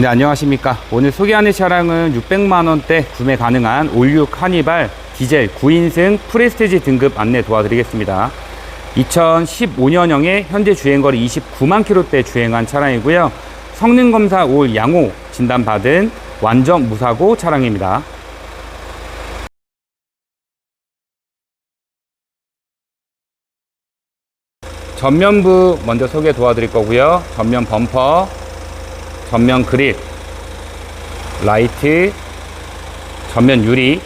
네, 안녕하십니까. 오늘 소개하는 차량은 600만원대 구매 가능한 올류 카니발 디젤 9인승 프레스티지 등급 안내 도와드리겠습니다. 2015년형에 현재 주행거리 29만 킬로대 주행한 차량이고요. 성능검사 올 양호 진단받은 완전 무사고 차량입니다. 전면부 먼저 소개 도와드릴 거고요. 전면 범퍼, 전면 그릴, 라이트, 전면 유리,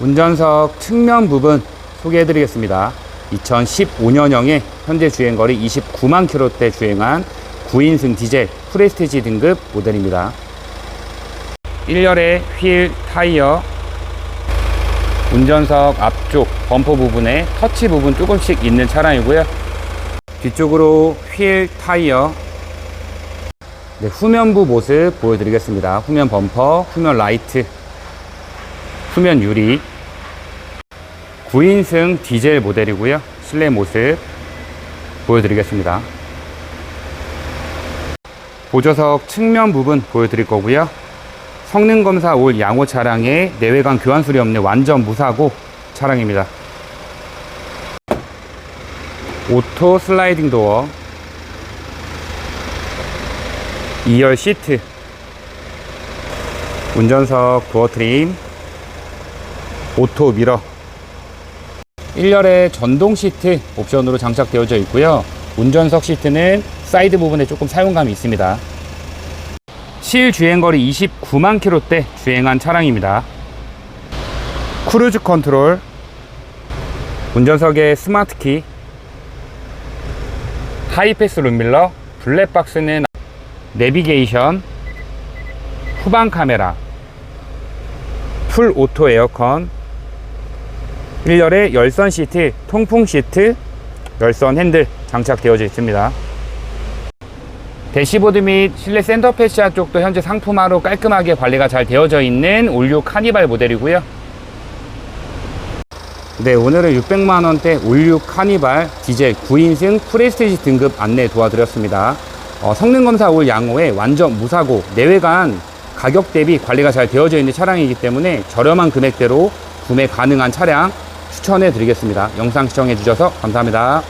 운전석 측면 부분 소개해 드리겠습니다. 2015년형에 현재 주행거리 29만 킬로대 주행한 9인승 디젤 프레스티지 등급 모델입니다. 1열의 휠, 타이어, 운전석 앞쪽 범퍼 부분에 터치 부분 조금씩 있는 차량이고요. 뒤쪽으로 휠, 타이어, 네, 후면부 모습 보여드리겠습니다. 후면 범퍼, 후면 라이트, 후면 유리, 9인승 디젤 모델이고요. 실내 모습 보여드리겠습니다. 보조석 측면 부분 보여드릴 거고요. 성능 검사 올 양호 차량에 내외관 교환 수리 없는 완전 무사고 차량입니다. 오토 슬라이딩 도어 2열 시트. 운전석 도어 트림. 오토 미러 1열에 전동 시트 옵션으로 장착되어져 있고요. 운전석 시트는 사이드 부분에 조금 사용감이 있습니다. 실 주행거리 29만 킬로대 주행한 차량입니다. 크루즈 컨트롤. 운전석에 스마트키. 하이패스 룸밀러. 블랙박스는 내비게이션, 후방 카메라, 풀 오토 에어컨, 1열에 열선 시트, 통풍 시트, 열선 핸들 장착되어져 있습니다. 대시보드 및 실내 센터 패시아 쪽도 현재 상품화로 깔끔하게 관리가 잘 되어져 있는 올류 카니발 모델이고요. 네, 오늘은 600만원대 올류 카니발 디젤 9인승 프레스티지 등급 안내 도와드렸습니다. 어, 성능 검사 올 양호에 완전 무사고 내외관 가격 대비 관리가 잘 되어져 있는 차량이기 때문에 저렴한 금액대로 구매 가능한 차량 추천해 드리겠습니다. 영상 시청해 주셔서 감사합니다.